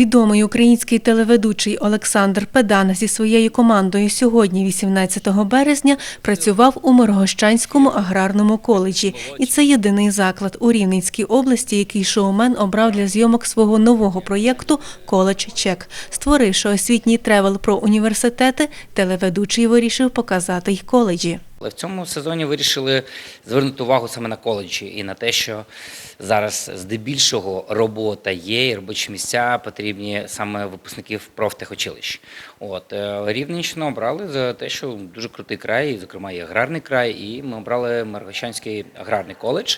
Відомий український телеведучий Олександр Педан зі своєю командою сьогодні, 18 березня, працював у Миргощанському аграрному коледжі. І це єдиний заклад у Рівненській області, який шоумен обрав для зйомок свого нового проєкту Коледж Чек. Створивши освітній тревел про університети, телеведучий вирішив показати й коледжі. Але в цьому сезоні вирішили звернути увагу саме на коледжі і на те, що зараз здебільшого робота є, і робочі місця потрібні саме випускників профтехучилищ. От е, Рівненщину обрали за те, що дуже крутий край, і, зокрема, і аграрний край, і ми обрали Маргощанський аграрний коледж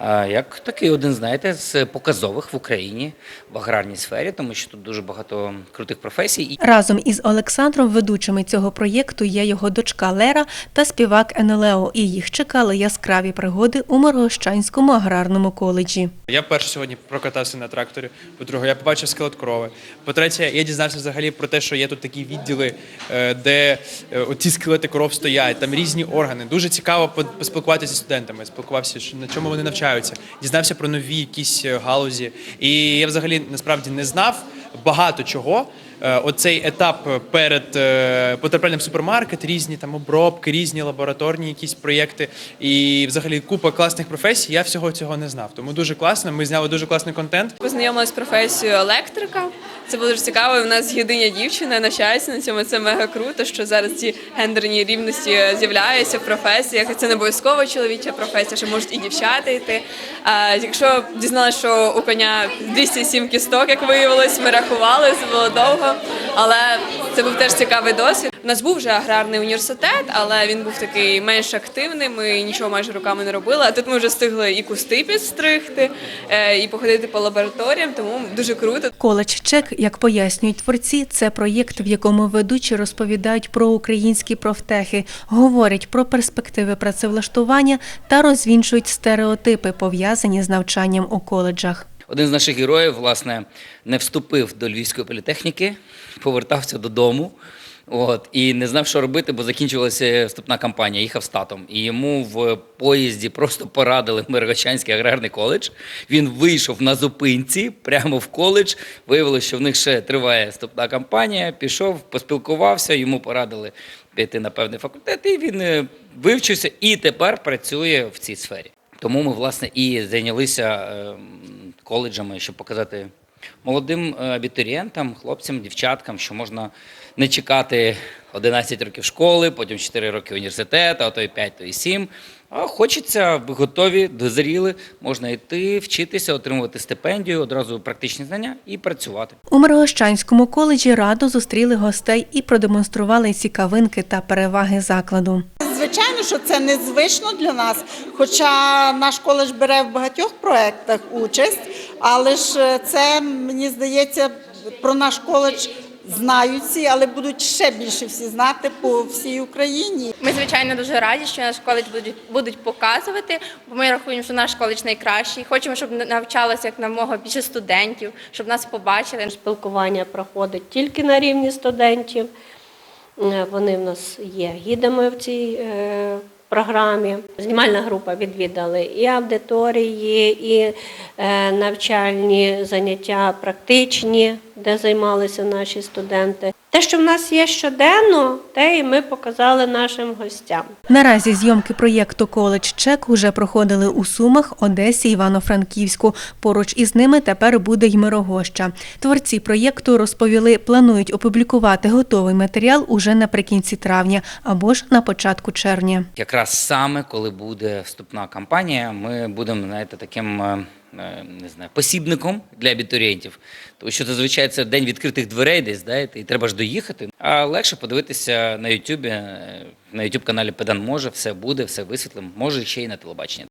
е, як такий один, знаєте, з показових в Україні в аграрній сфері, тому що тут дуже багато крутих професій. Разом із Олександром, ведучими цього проєкту, є його дочка Лера та співак Енелео. І їх чекали яскраві пригоди у Миргощанському аграрному коледжі. Я перше сьогодні прокатався на тракторі. По-друге, я побачив скелет корови. По-третє, я дізнався взагалі про те, що є тут такі відділи, е, де е, оці скелети коров стоять, там різні органи. Дуже цікаво по- поспілкуватися зі студентами. Спілкувався, на чому вони навчаються. Дізнався про нові якісь е, галузі. І я взагалі насправді не знав багато чого. Е, Оцей етап перед е, потраплянням супермаркет, різні там обробки, різні лабораторні якісь проєкти і взагалі купа класних професій. Я всього цього не знав. Тому дуже класно. Ми зняли дуже класний контент. Познайомилась з професією електрика. Це було дуже цікаво. У нас єдина дівчина навчається на цьому. Це мега круто, що зараз ці гендерні рівності з'являються в професіях. Це не обов'язково чоловіча професія, що можуть і дівчата йти. А якщо дізналася, що у коня 207 кісток, як виявилось, ми рахували, це було довго. Але це був теж цікавий досвід. У нас був вже аграрний університет, але він був такий менш активний. Ми нічого майже руками не робили. А тут ми вже встигли і кусти підстригти, е, і походити по лабораторіям, тому дуже круто. Коледж Чек, як пояснюють творці, це проєкт, в якому ведучі розповідають про українські профтехи, говорять про перспективи працевлаштування та розвінчують стереотипи, пов'язані з навчанням у коледжах. Один з наших героїв, власне, не вступив до Львівської політехніки, повертався додому. От, і не знав, що робити, бо закінчувалася вступна кампанія, їхав з татом. І йому в поїзді просто порадили Миргачанський аграрний коледж. Він вийшов на зупинці прямо в коледж. Виявилося, що в них ще триває вступна кампанія. Пішов, поспілкувався, йому порадили піти на певний факультет, і він е, вивчився і тепер працює в цій сфері. Тому ми, власне, і зайнялися ем, коледжами, щоб показати молодим е, абітурієнтам, хлопцям, дівчаткам, що можна не чекати 11 років школи, потім 4 роки університету, а то і 5, то і 7. А хочеться, ви готові, дозріли, можна йти, вчитися, отримувати стипендію, одразу практичні знання і працювати. У Миргощанському коледжі радо зустріли гостей і продемонстрували цікавинки та переваги закладу. Звичайно, що це незвично для нас, хоча наш коледж бере в багатьох проєктах участь, але ж е, це, мені здається, про наш коледж знають всі, але будуть ще більше всі знати по всій Україні. Ми звичайно дуже раді, що наш коледж будуть будуть показувати, бо ми рахуємо, що наш коледж найкращий. Хочемо, щоб навчалося як намога більше студентів, щоб нас побачили. Спілкування проходить тільки на рівні студентів. Е, Вони в нас є гідами в цій е, програмі. Знімальна група відвідали і аудиторії, і е, навчальні заняття практичні, де займалися наші студенти. Те, що в нас є щоденно, те і ми показали нашим гостям. Наразі зйомки проєкту Коледж Чек уже проходили у Сумах, Одесі, Івано-Франківську. Поруч із ними тепер буде й Мирогоща. Творці проєкту розповіли, планують опублікувати готовий матеріал уже наприкінці травня або ж на початку червня. Якраз саме коли буде вступна кампанія, ми будемо знаєте, таким е, не знаю, посібником для абітурієнтів. Тому що зазвичай це день відкритих дверей, десь знаєте, і треба ж доїхати. А легше подивитися на Ютубі, е, на Ютуб каналі Педан може, все буде, все висвітлимо, може ще й на телебаченні.